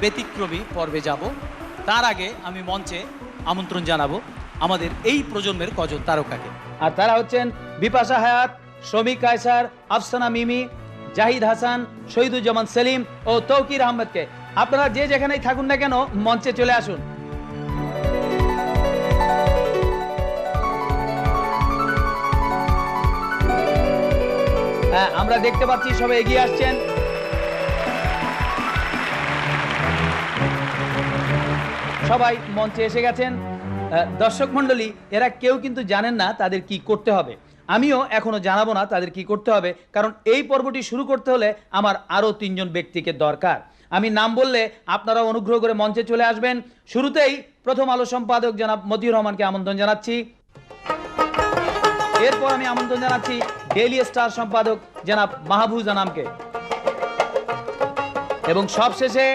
ব্যতিক্রমী পর্বে যাব। তার আগে আমি মঞ্চে আমন্ত্রণ জানাব আমাদের এই প্রজন্মের কজন তারকাকে। আর তারা হচ্ছেন বিপাশা হায়াত শ্রমিক কায়সার, আফসানা মিমি, জাহিদ হাসান, শহীদুজ্জামান সেলিম ও তৌকির আহমেদকে। আপনারা যে যেখানেই থাকুন না কেন, মঞ্চে চলে আসুন। হ্যাঁ আমরা দেখতে পাচ্ছি সবাই এগিয়ে আসছেন। সবাই মঞ্চে এসে গেছেন। দর্শক মণ্ডলী, এরা কেউ কিন্তু জানেন না তাদের কি করতে হবে। আমিও এখনও জানাব না তাদের কি করতে হবে, কারণ এই পর্বটি শুরু করতে হলে আমার আরও তিনজন ব্যক্তিকে দরকার। আমি নাম বললে আপনারা অনুগ্রহ করে মঞ্চে চলে আসবেন। শুরুতেই প্রথম আলো সম্পাদক জনাব মতিউর রহমানকে আমন্ত্রণ জানাচ্ছি। এরপর আমি আমন্ত্রণ জানাচ্ছি ডেইলি স্টার সম্পাদক জনাব মাহবুজ আনামকে এবং সবশেষে